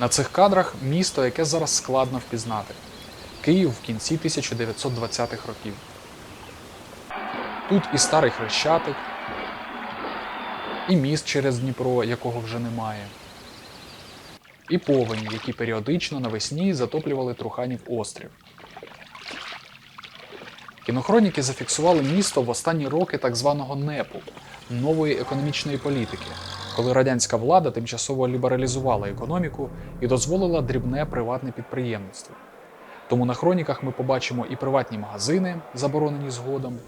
На цих кадрах місто, яке зараз складно впізнати. Київ в кінці 1920-х років. Тут і старий хрещатик, і міст через Дніпро, якого вже немає, і повені, які періодично навесні затоплювали Труханів острів. Кінохроніки зафіксували місто в останні роки так званого НЕПу нової економічної політики, коли радянська влада тимчасово лібералізувала економіку і дозволила дрібне приватне підприємництво. Тому на хроніках ми побачимо і приватні магазини, заборонені згодом,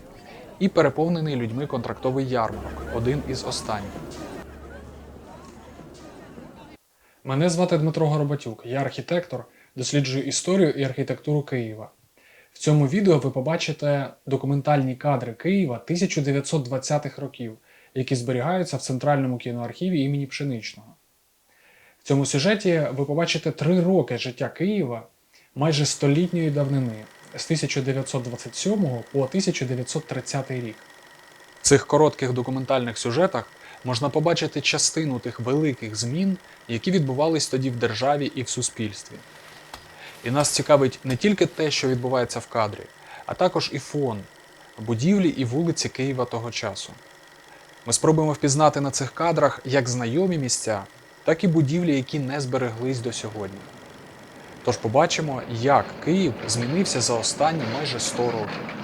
і переповнений людьми контрактовий ярмарок, один із останніх. Мене звати Дмитро Горобатюк, я архітектор, досліджую історію і архітектуру Києва. В цьому відео ви побачите документальні кадри Києва 1920-х років, які зберігаються в Центральному кіноархіві імені Пшеничного. В цьому сюжеті ви побачите три роки життя Києва майже столітньої давнини з 1927 по 1930 рік. В цих коротких документальних сюжетах можна побачити частину тих великих змін, які відбувались тоді в державі і в суспільстві. І нас цікавить не тільки те, що відбувається в кадрі, а також і фон, будівлі і вулиці Києва того часу. Ми спробуємо впізнати на цих кадрах як знайомі місця, так і будівлі, які не збереглись до сьогодні. Тож побачимо, як Київ змінився за останні майже 100 років.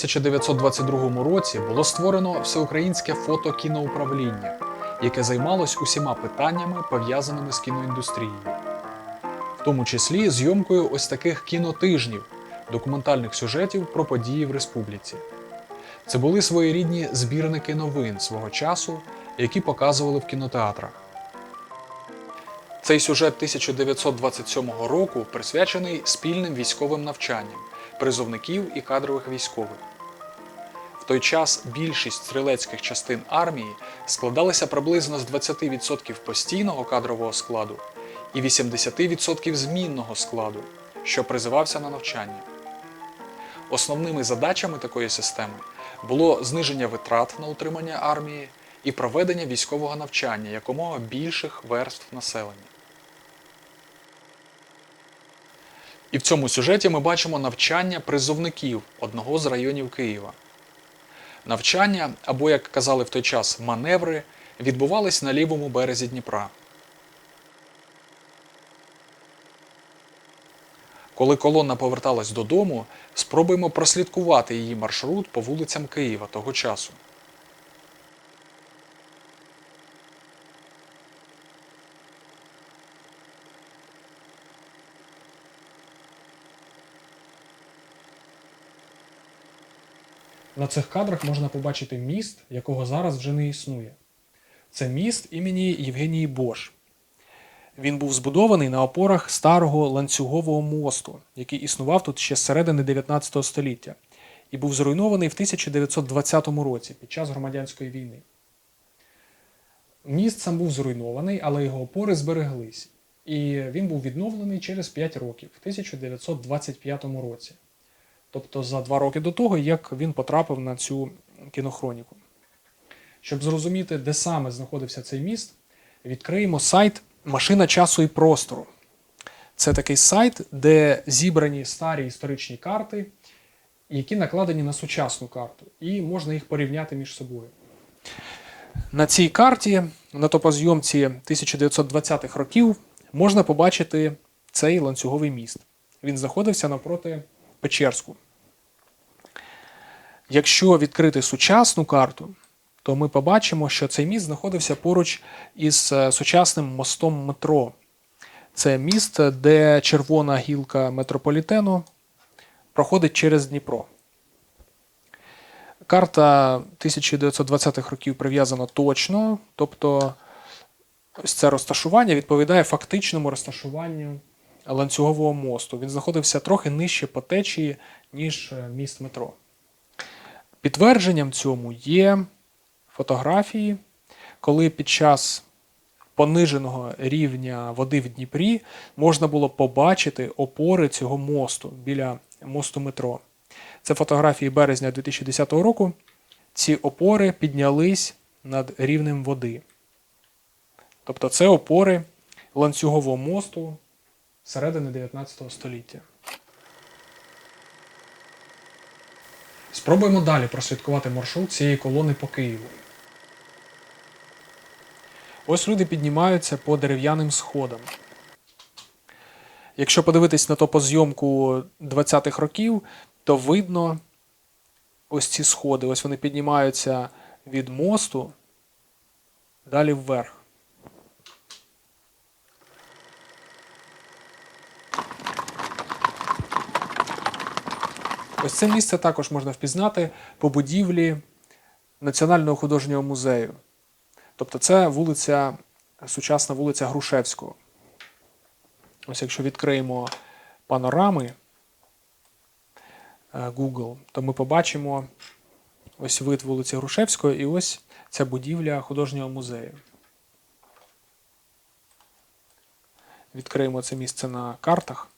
1922 році було створено всеукраїнське фотокіноуправління, яке займалось усіма питаннями, пов'язаними з кіноіндустрією, в тому числі зйомкою ось таких кінотижнів, документальних сюжетів про події в республіці. Це були своєрідні збірники новин свого часу, які показували в кінотеатрах. Цей сюжет 1927 року присвячений спільним військовим навчанням призовників і кадрових військових. В той час більшість стрілецьких частин армії складалися приблизно з 20% постійного кадрового складу і 80% змінного складу, що призивався на навчання. Основними задачами такої системи було зниження витрат на утримання армії і проведення військового навчання якомога більших верств населення. І в цьому сюжеті ми бачимо навчання призовників одного з районів Києва. Навчання, або, як казали в той час, маневри, відбувались на лівому березі Дніпра. Коли колона поверталась додому, спробуємо прослідкувати її маршрут по вулицям Києва того часу. На цих кадрах можна побачити міст, якого зараз вже не існує. Це міст імені Євгенії Бош. Він був збудований на опорах старого ланцюгового мосту, який існував тут ще з середини 19 століття, і був зруйнований в 1920 році під час громадянської війни. Міст сам був зруйнований, але його опори збереглись, і він був відновлений через 5 років, в 1925 році. Тобто за два роки до того, як він потрапив на цю кінохроніку. Щоб зрозуміти, де саме знаходився цей міст, відкриємо сайт Машина часу і простору. Це такий сайт, де зібрані старі історичні карти, які накладені на сучасну карту, і можна їх порівняти між собою. На цій карті, на топозйомці 1920-х років, можна побачити цей ланцюговий міст. Він знаходився навпроти Печерську. Якщо відкрити сучасну карту, то ми побачимо, що цей міст знаходився поруч із е, сучасним мостом метро. Це міст, де червона гілка метрополітену проходить через Дніпро. Карта 1920-х років прив'язана точно, тобто ось це розташування відповідає фактичному розташуванню ланцюгового мосту. Він знаходився трохи нижче по течії, ніж е, міст метро. Підтвердженням цьому є фотографії, коли під час пониженого рівня води в Дніпрі можна було побачити опори цього мосту біля мосту метро. Це фотографії березня 2010 року. Ці опори піднялись над рівнем води. Тобто це опори ланцюгового мосту середини 19 століття. Спробуємо далі прослідкувати маршрут цієї колони по Києву. Ось люди піднімаються по дерев'яним сходам. Якщо подивитись на топозйомку 20-х років, то видно ось ці сходи. Ось вони піднімаються від мосту далі вверх. Ось це місце також можна впізнати по будівлі Національного художнього музею. Тобто це вулиця, сучасна вулиця Грушевського. Ось якщо відкриємо панорами е, Google, то ми побачимо ось вид вулиці Грушевської і ось ця будівля художнього музею. Відкриємо це місце на картах.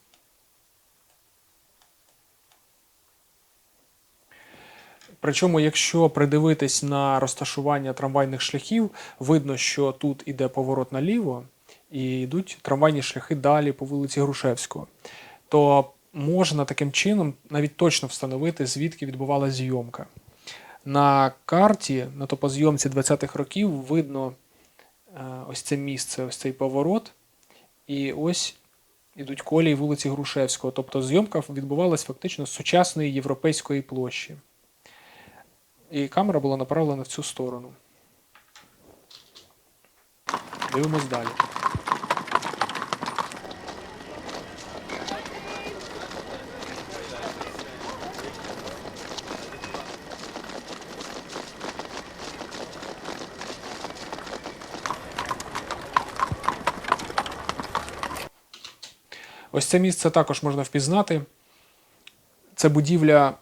Причому, якщо придивитись на розташування трамвайних шляхів, видно, що тут іде поворот наліво і йдуть трамвайні шляхи далі по вулиці Грушевського. То можна таким чином навіть точно встановити, звідки відбувалася зйомка. На карті, на топозйомці 20-х років, видно е, ось це місце, ось цей поворот, і ось ідуть колії вулиці Грушевського. Тобто зйомка відбувалася фактично з сучасної європейської площі. І камера була направлена в цю сторону. Дивимось далі. Ось це місце також можна впізнати. Це будівля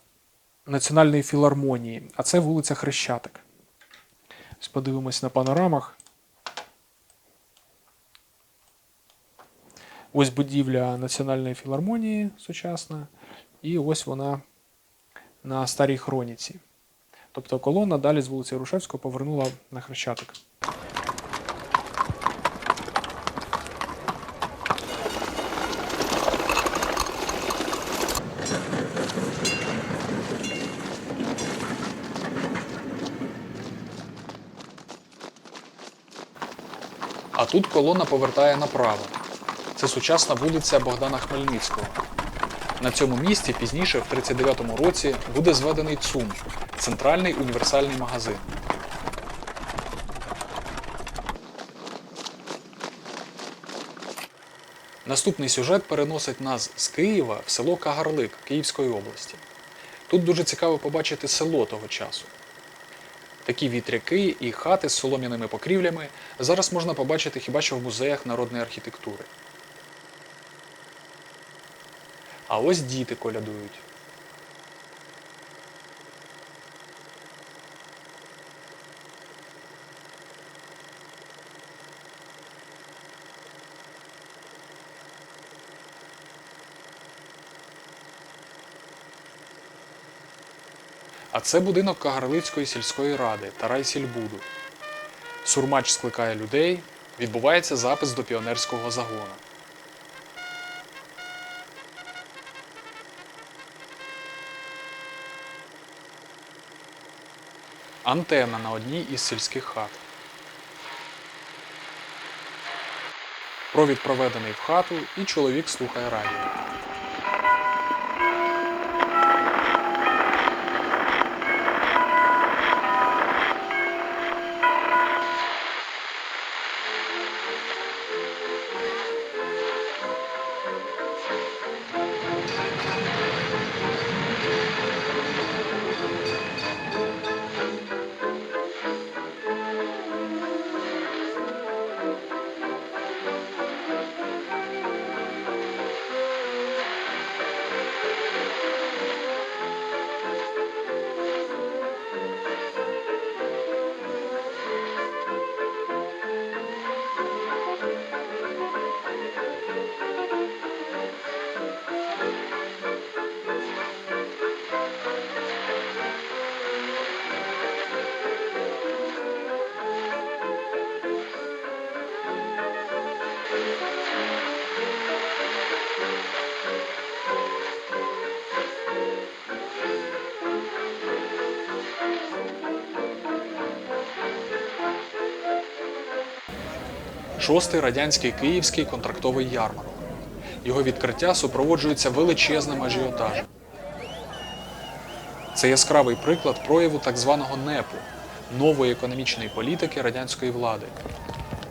Національної філармонії, а це вулиця Хрещатик. Ось подивимось на панорамах. Ось будівля Національної філармонії сучасна, і ось вона на старій хроніці. Тобто колона далі з вулиці Рушевського повернула на Хрещатик. А тут колона повертає направо. Це сучасна вулиця Богдана Хмельницького. На цьому місці пізніше, в 39-му році, буде зведений ЦУМ центральний універсальний магазин. Наступний сюжет переносить нас з Києва в село Кагарлик Київської області. Тут дуже цікаво побачити село того часу. Такі вітряки і хати з солом'яними покрівлями зараз можна побачити хіба що в музеях народної архітектури. А ось діти колядують. Це будинок Кагарлицької сільської ради та райсільбуду. Сурмач скликає людей, відбувається запис до піонерського загону. Антенна на одній із сільських хат. Провід проведений в хату, і чоловік слухає радіо. Шостий радянський київський контрактовий ярмарок. Його відкриття супроводжується величезним ажіотажем. Це яскравий приклад прояву так званого НЕПу нової економічної політики радянської влади.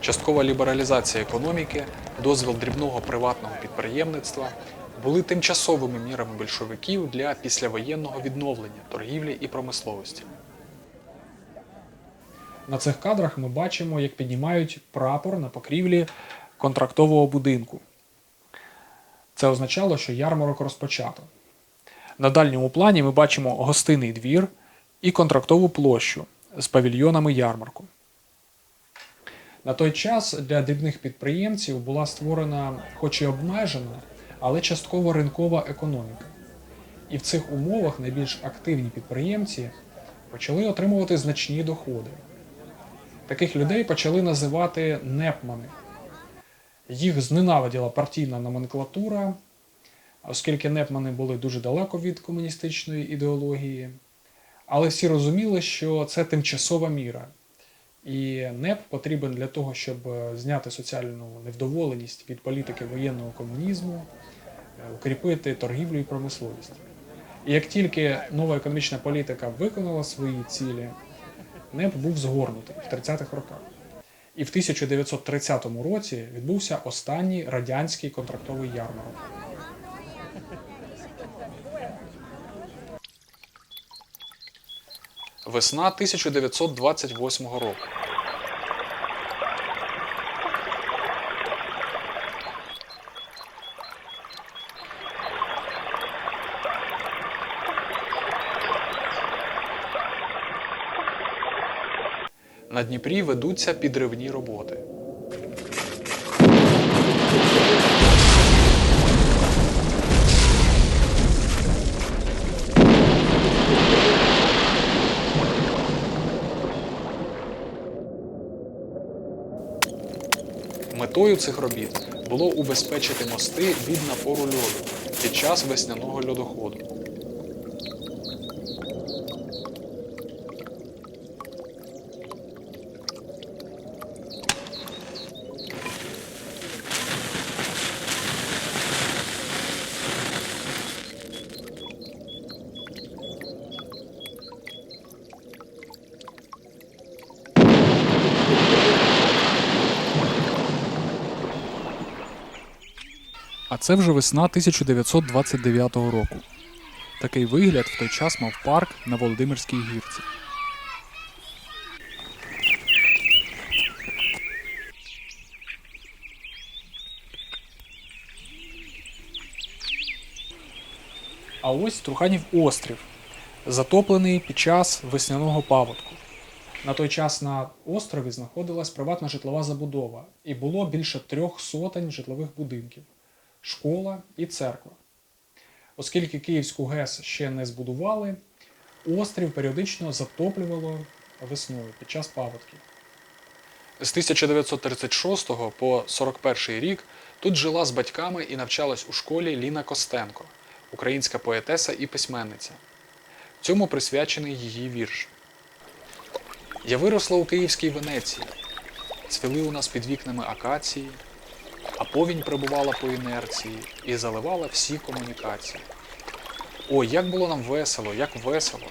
Часткова лібералізація економіки, дозвіл дрібного приватного підприємництва були тимчасовими мірами більшовиків для післявоєнного відновлення торгівлі і промисловості. На цих кадрах ми бачимо, як піднімають прапор на покрівлі контрактового будинку. Це означало, що ярмарок розпочато. На дальньому плані ми бачимо гостинний двір і контрактову площу з павільйонами ярмарку. На той час для дрібних підприємців була створена, хоч і обмежена, але частково ринкова економіка. І в цих умовах найбільш активні підприємці почали отримувати значні доходи. Таких людей почали називати непмани. Їх зненавиділа партійна номенклатура, оскільки непмани були дуже далеко від комуністичної ідеології. Але всі розуміли, що це тимчасова міра. І НЕП потрібен для того, щоб е, зняти соціальну невдоволеність від політики воєнного комунізму, е, укріпити торгівлю і промисловість. І як тільки нова економічна політика виконала свої цілі, НЕП був згорнутий в 30-х роках. І в 1930 році відбувся останній радянський контрактовий ярмарок. Весна 1928 року. На Дніпрі ведуться підривні роботи. Метою цих робіт було убезпечити мости від напору льоду під час весняного льодоходу. А це вже весна 1929 року. Такий вигляд в той час мав парк на Володимирській гірці. А ось Труханів острів, затоплений під час весняного паводку. На той час на острові знаходилась приватна житлова забудова, і було більше трьох сотень житлових будинків, школа і церква. Оскільки Київську ГЕС ще не збудували, острів періодично затоплювало весною під час паводків. З 1936 по 41 рік тут жила з батьками і навчалась у школі Ліна Костенко, українська поетеса і письменниця. Цьому присвячений її вірш. Я виросла у Київській Венеції, цвіли у нас під вікнами акації, а повінь прибувала по інерції і заливала всі комунікації. Ой, як було нам весело, як весело.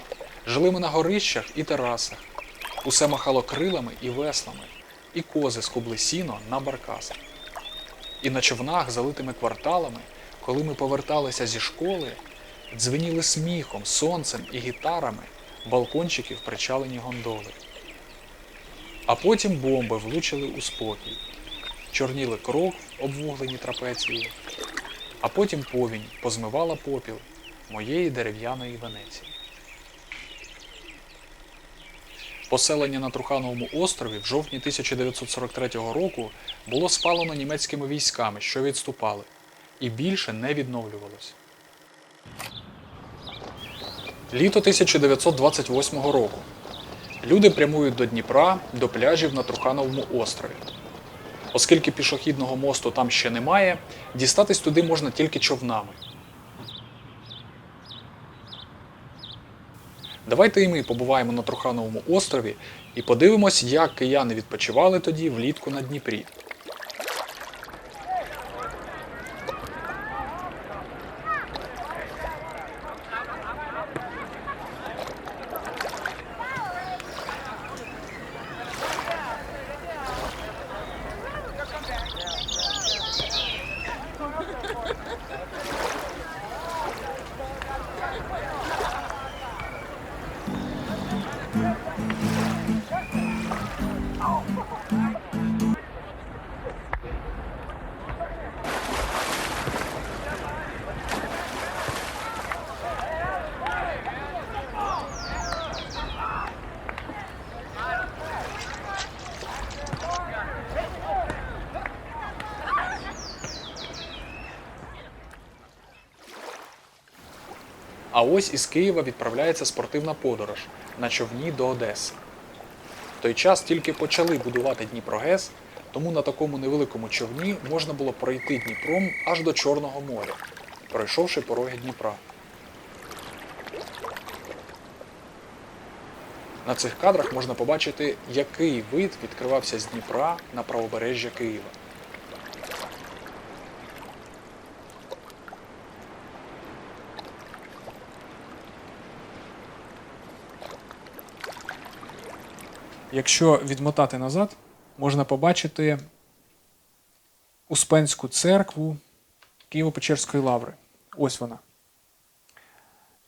Жили ми на горищах і терасах. Усе махало крилами і веслами, і кози скубли сіно на баркасах. І на човнах, залитими кварталами, коли ми поверталися зі школи, дзвеніли сміхом, сонцем і гітарами балкончиків причалені гондоли. А потім бомби влучили у спокій, чорніли кров, обвуглені трапеції, а потім повінь позмивала попіл моєї дерев'яної Венеції. Поселення на Трухановому острові в жовтні 1943 року було спалено німецькими військами, що відступали, і більше не відновлювалося. Літо 1928 року. Люди прямують до Дніпра, до пляжів на Трухановому острові. Оскільки пішохідного мосту там ще немає, дістатись туди можна тільки човнами. Давайте і ми побуваємо на Трухановому острові і подивимось, як кияни відпочивали тоді влітку на Дніпрі. Ось із Києва відправляється спортивна подорож на човні до Одеси. В той час тільки почали будувати Дніпрогес, тому на такому невеликому човні можна було пройти Дніпром аж до Чорного моря, пройшовши пороги Дніпра. На цих кадрах можна побачити, який вид відкривався з Дніпра на правобережжя Києва. Якщо відмотати назад, можна побачити Успенську церкву Києво-Печерської лаври. Ось вона.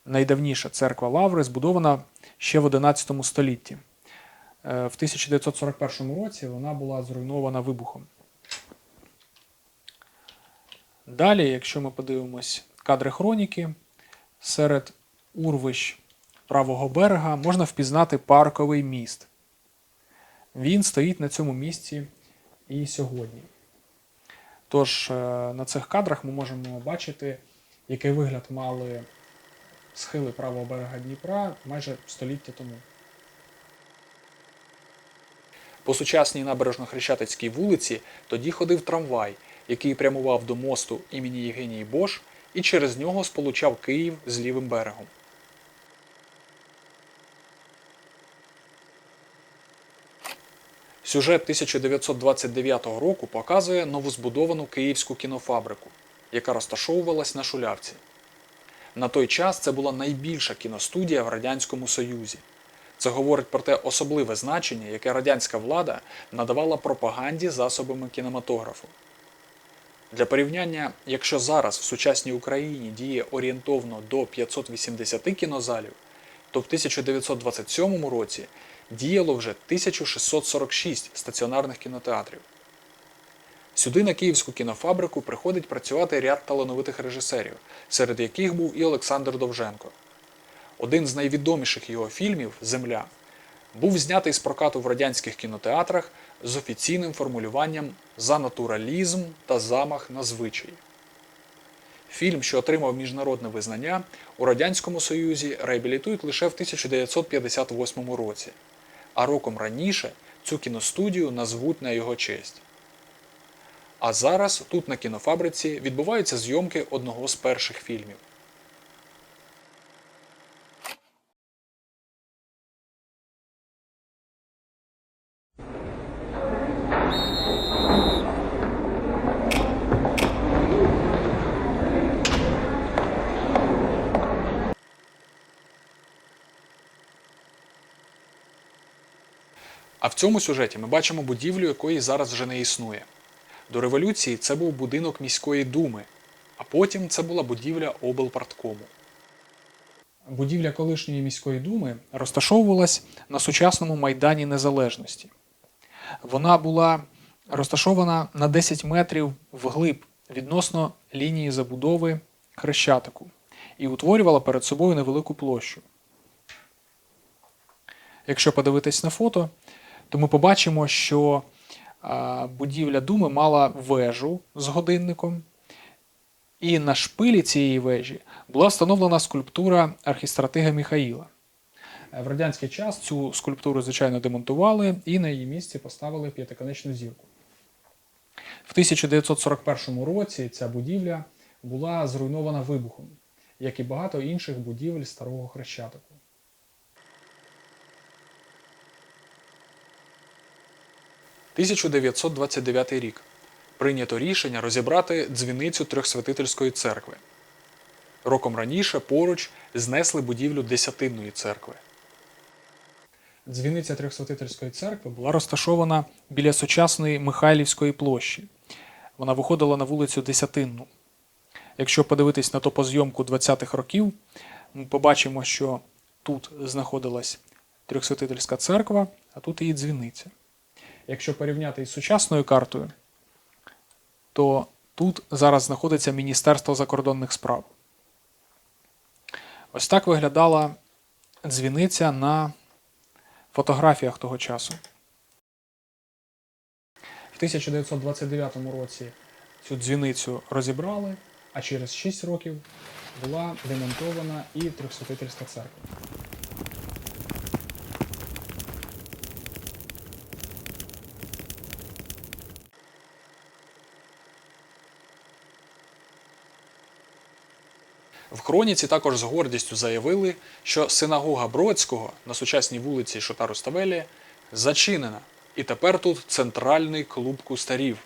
Найдавніша церква Лаври збудована ще в 11 столітті. Е, В 1941 році вона була зруйнована вибухом. Далі, якщо ми подивимось кадри хроніки, серед урвищ правого берега можна впізнати парковий міст. Він стоїть на цьому місці і сьогодні. Тож е, на цих кадрах ми можемо бачити, який вигляд мали схили правого берега Дніпра майже століття тому. По сучасній набережно-хрещатицькій вулиці тоді ходив трамвай, який прямував до мосту імені Євгенії Бош і через нього сполучав Київ з лівим берегом. Сюжет 1929 року показує новозбудовану київську кінофабрику, яка розташовувалась на Шулявці. На той час це була найбільша кіностудія в Радянському Союзі. Це говорить про те особливе значення, яке радянська влада надавала пропаганді засобами кінематографу. Для порівняння, якщо зараз в сучасній Україні діє орієнтовно до 580 кінозалів, то в 1927 році діяло вже 1646 стаціонарних кінотеатрів. Сюди на Київську кінофабрику приходить працювати ряд талановитих режисерів, серед яких був і Олександр Довженко. Один з найвідоміших його фільмів Земля був знятий з прокату в радянських кінотеатрах з офіційним формулюванням за натуралізм та замах на звичай. Фільм, що отримав міжнародне визнання, у Радянському Союзі реабілітують лише в 1958 році, а роком раніше цю кіностудію назвуть на його честь. А зараз тут на кінофабриці відбуваються зйомки одного з перших фільмів. Цьому сюжеті ми бачимо будівлю, якої зараз вже не існує. До революції це був будинок міської думи, а потім це була будівля облпарткому. Будівля колишньої міської думи розташовувалась на сучасному Майдані Незалежності. Вона була розташована на 10 метрів вглиб відносно лінії забудови Хрещатику і утворювала перед собою невелику площу. Якщо подивитись на фото, то ми побачимо, що будівля думи мала вежу з годинником, і на шпилі цієї вежі була встановлена скульптура архістратига Міхаїла. Е, В радянський час цю скульптуру, звичайно, демонтували і на її місці поставили п'ятиконечну зірку. В 1941 році ця будівля була зруйнована вибухом, як і багато інших будівель старого хрещатику. – 1929 рік. Прийнято рішення розібрати дзвіницю Трьохсвятительської церкви. Роком раніше поруч знесли будівлю Десятинної церкви. Дзвіниця Трьохсвятительської церкви була розташована біля сучасної Михайлівської площі. Вона виходила на вулицю Десятинну. Якщо подивитись на топозйомку 20-х років, ми побачимо, що тут знаходилась Трьохсвятительська церква, а тут її дзвіниця. Якщо порівняти із сучасною картою, то тут зараз знаходиться Міністерство закордонних справ. Ось так виглядала дзвіниця на фотографіях того часу. В 1929 році цю дзвіницю розібрали, а через 6 років була демонтована і трьохсвятительська церква. В хроніці також з гордістю заявили, що синагога Бродського на сучасній вулиці Шота Руставелі зачинена, і тепер тут центральний клуб кустарів.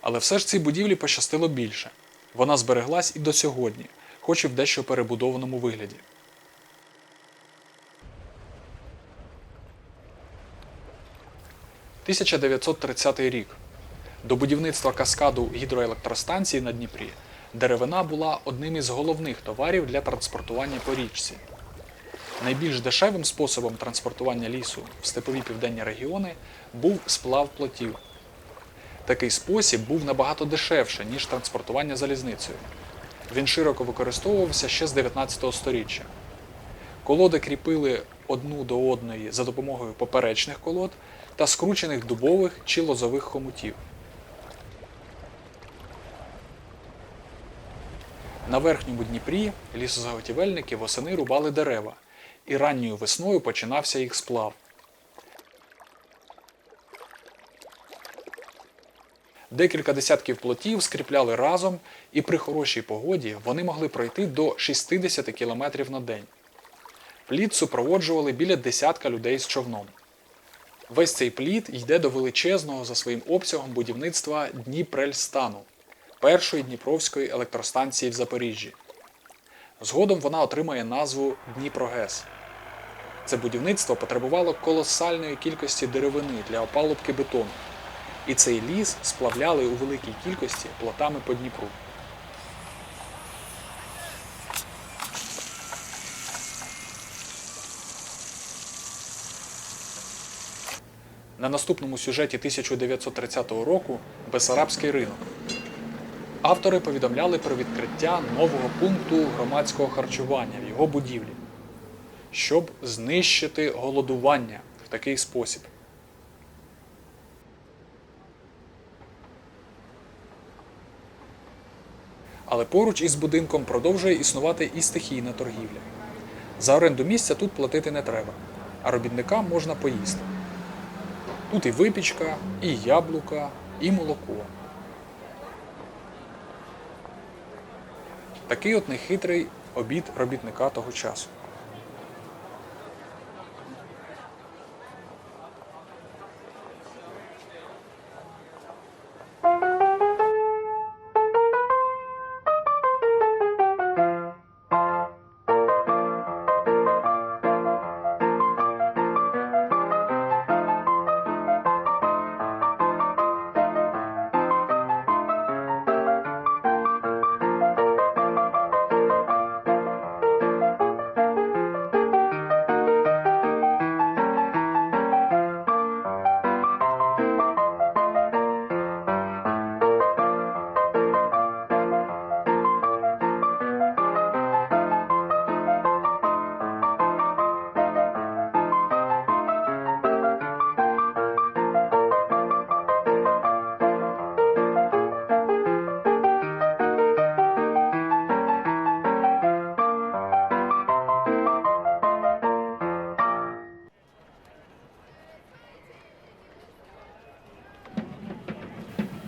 Але все ж цій будівлі пощастило більше. Вона збереглась і до сьогодні, хоч і в дещо перебудованому вигляді. – 1930 рік. До будівництва каскаду гідроелектростанції на Дніпрі деревина була одним із головних товарів для транспортування по річці. Найбільш дешевим способом транспортування лісу в степові південні регіони був сплав плотів. Такий спосіб був набагато дешевше, ніж транспортування залізницею. Він широко використовувався ще з 19 століття. Колоди кріпили одну до одної за допомогою поперечних колод та скручених дубових чи лозових хомутів. На верхньому Дніпрі лісозаготівельники восени рубали дерева, і ранньою весною починався їх сплав. Декілька десятків плотів скріпляли разом, і при хорошій погоді вони могли пройти до 60 км на день. Плід супроводжували біля десятка людей з човном. Весь цей плід йде до величезного за своїм обсягом будівництва Дніпрельстану, першої Дніпровської електростанції в Запоріжжі. Згодом вона отримає назву Дніпрогес. Це будівництво потребувало колосальної кількості деревини для опалубки бетону, і цей ліс сплавляли у великій кількості плотами по Дніпру. На наступному сюжеті 1930 року Бесарабський ринок. Автори повідомляли про відкриття нового пункту громадського харчування в його будівлі, щоб знищити голодування в такий спосіб. Але поруч із будинком продовжує існувати і стихійна торгівля. За оренду місця тут платити не треба, а робітникам можна поїсти. Тут і випічка, і яблука, і молоко. Такий от нехитрий обід робітника того часу. –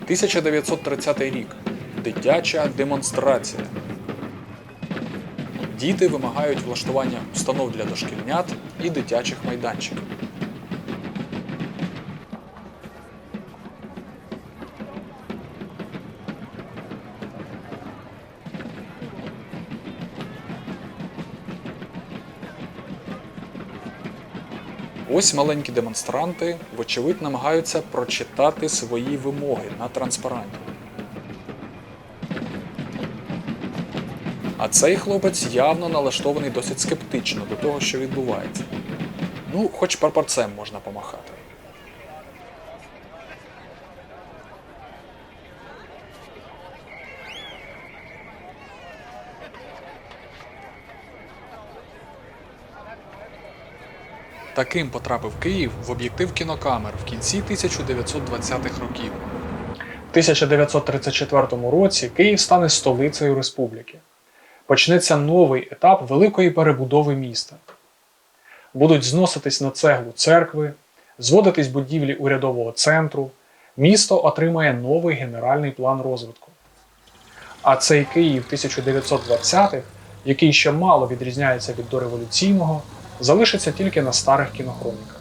1930 рік. Дитяча демонстрація. Діти вимагають влаштування установ для дошкільнят і дитячих майданчиків. Ось маленькі демонстранти, вочевидь, намагаються прочитати свої вимоги на транспаранті. А цей хлопець явно налаштований досить скептично до того, що відбувається. Ну, хоч прапорцем можна помахати. Таким потрапив Київ в об'єктив кінокамер в кінці 1920-х років. 1934 році Київ стане столицею республіки. Почнеться новий етап великої перебудови міста. Будуть зноситись на цеглу церкви, зводитись будівлі урядового центру, місто отримає новий генеральний план розвитку. А цей Київ 1920-х, який ще мало відрізняється від дореволюційного, залишиться тільки на старих кінохроніках.